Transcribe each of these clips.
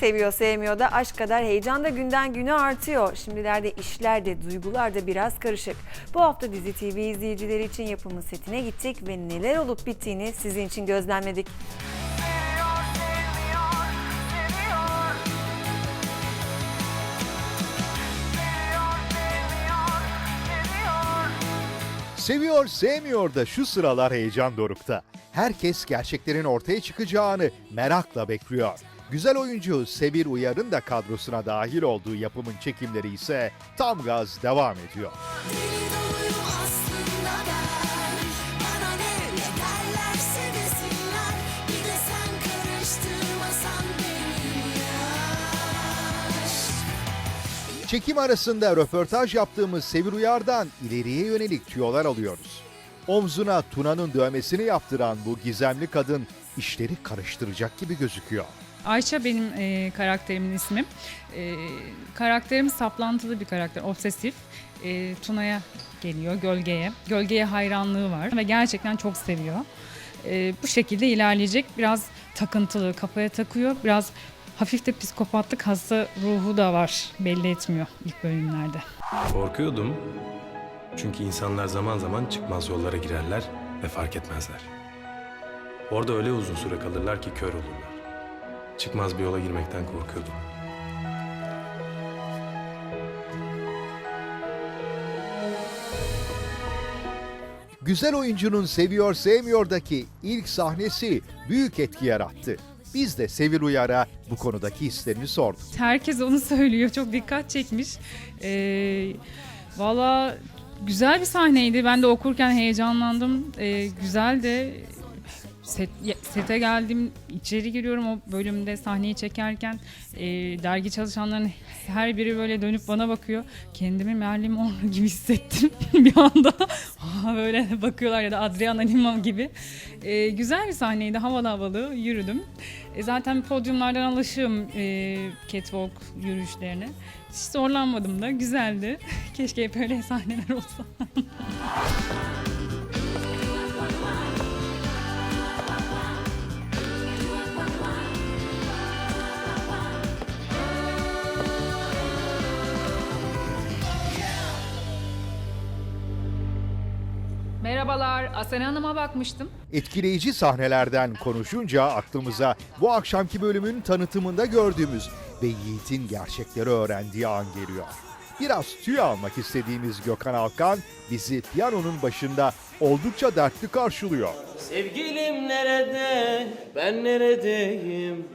Seviyor sevmiyor da aşk kadar heyecan da günden güne artıyor. Şimdilerde işler de duygular da biraz karışık. Bu hafta Dizi TV izleyicileri için yapımın setine gittik ve neler olup bittiğini sizin için gözlemledik. Seviyor sevmiyor da şu sıralar heyecan dorukta. Herkes gerçeklerin ortaya çıkacağını merakla bekliyor. Güzel oyuncu Sevir Uyar'ın da kadrosuna dahil olduğu yapımın çekimleri ise tam gaz devam ediyor. Çekim arasında röportaj yaptığımız Sevir Uyar'dan ileriye yönelik tüyolar alıyoruz. Omzuna Tuna'nın dövmesini yaptıran bu gizemli kadın işleri karıştıracak gibi gözüküyor. Ayça benim e, karakterimin ismi. E, karakterim saplantılı bir karakter, obsesif. E, Tuna'ya geliyor, gölgeye. Gölgeye hayranlığı var ve gerçekten çok seviyor. E, bu şekilde ilerleyecek. Biraz takıntılı, kafaya takıyor. Biraz hafif de psikopatlık hasta ruhu da var. Belli etmiyor ilk bölümlerde. Korkuyordum. Çünkü insanlar zaman zaman çıkmaz yollara girerler ve fark etmezler. Orada öyle uzun süre kalırlar ki kör olurlar. Çıkmaz bir yola girmekten korkuyordum. Güzel oyuncunun Seviyor Sevmiyor'daki ilk sahnesi büyük etki yarattı. Biz de Sevil Uyar'a bu konudaki hislerini sorduk. Herkes onu söylüyor. Çok dikkat çekmiş. Ee, Valla güzel bir sahneydi. Ben de okurken heyecanlandım. Ee, güzel de set, sete geldim. içeri giriyorum o bölümde sahneyi çekerken. e, dergi çalışanların her biri böyle dönüp bana bakıyor. Kendimi Marilyn Monroe gibi hissettim bir anda. böyle bakıyorlar ya da Adriana Lima gibi. Ee, güzel bir sahneydi. Havalı havalı yürüdüm. E, zaten podyumlardan alışığım e, catwalk yürüyüşlerine. Hiç zorlanmadım da. Güzeldi. Keşke hep öyle sahneler olsa. Merhabalar, Asena Hanım'a bakmıştım. Etkileyici sahnelerden konuşunca aklımıza bu akşamki bölümün tanıtımında gördüğümüz ve Yiğit'in gerçekleri öğrendiği an geliyor. Biraz tüy almak istediğimiz Gökhan Alkan bizi piyanonun başında oldukça dertli karşılıyor. Sevgilim nerede? Ben neredeyim?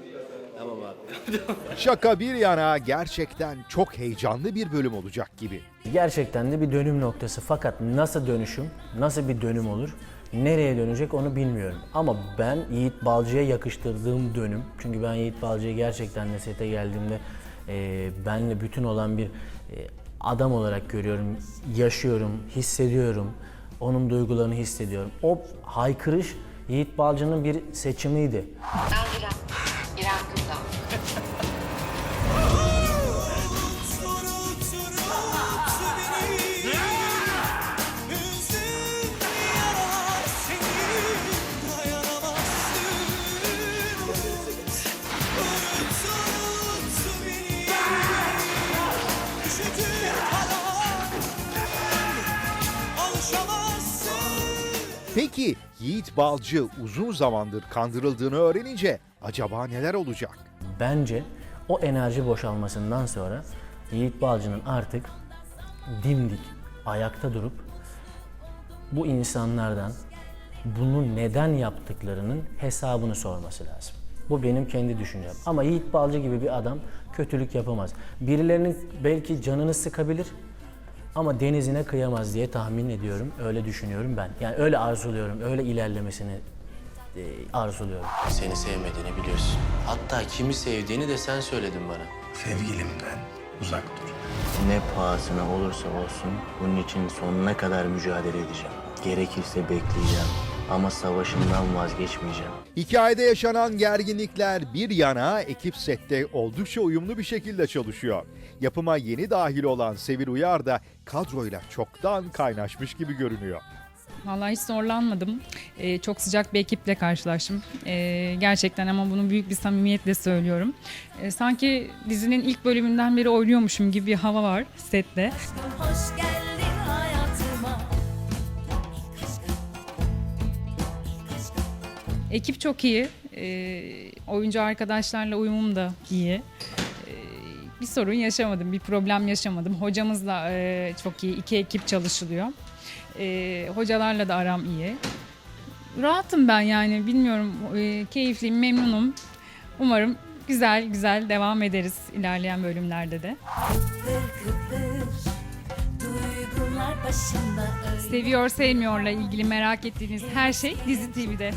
Tamam abi. Şaka bir yana gerçekten çok heyecanlı bir bölüm olacak gibi. Gerçekten de bir dönüm noktası fakat nasıl dönüşüm, nasıl bir dönüm olur, nereye dönecek onu bilmiyorum. Ama ben Yiğit Balcı'ya yakıştırdığım dönüm, çünkü ben Yiğit Balcı'yı gerçekten de sete geldiğimde e, benle bütün olan bir e, adam olarak görüyorum, yaşıyorum, hissediyorum, onun duygularını hissediyorum. O haykırış Yiğit Balcı'nın bir seçimiydi. Ben. İrem Güldan. Peki Yiğit Balcı uzun zamandır kandırıldığını öğrenince acaba neler olacak? Bence o enerji boşalmasından sonra Yiğit Balcı'nın artık dimdik ayakta durup bu insanlardan bunu neden yaptıklarının hesabını sorması lazım. Bu benim kendi düşüncem. Ama Yiğit Balcı gibi bir adam kötülük yapamaz. Birilerinin belki canını sıkabilir ama denizine kıyamaz diye tahmin ediyorum. Öyle düşünüyorum ben. Yani öyle arzuluyorum. Öyle ilerlemesini e, arzuluyorum. Seni sevmediğini biliyorsun. Hatta kimi sevdiğini de sen söyledin bana. Sevgilimden uzak dur. Ne pahasına olursa olsun bunun için sonuna kadar mücadele edeceğim. Gerekirse bekleyeceğim ama savaşımdan vazgeçmeyeceğim. Hikayede yaşanan gerginlikler bir yana ekip sette oldukça uyumlu bir şekilde çalışıyor. Yapıma yeni dahil olan Sevil Uyar da kadroyla çoktan kaynaşmış gibi görünüyor. Vallahi hiç zorlanmadım. Ee, çok sıcak bir ekiple karşılaştım. Ee, gerçekten ama bunu büyük bir samimiyetle söylüyorum. Ee, sanki dizinin ilk bölümünden beri oynuyormuşum gibi bir hava var sette. Hoş geldin hayatıma Ekip çok iyi. Ee, oyuncu arkadaşlarla uyumum da iyi. Ee, bir sorun yaşamadım, bir problem yaşamadım. Hocamız da e, çok iyi. İki ekip çalışılıyor. Ee, hocalarla da aram iyi. Rahatım ben yani bilmiyorum. E, keyifliyim, memnunum. Umarım güzel güzel devam ederiz ilerleyen bölümlerde de. Seviyor sevmiyorla ilgili merak ettiğiniz her şey Dizi TV'de.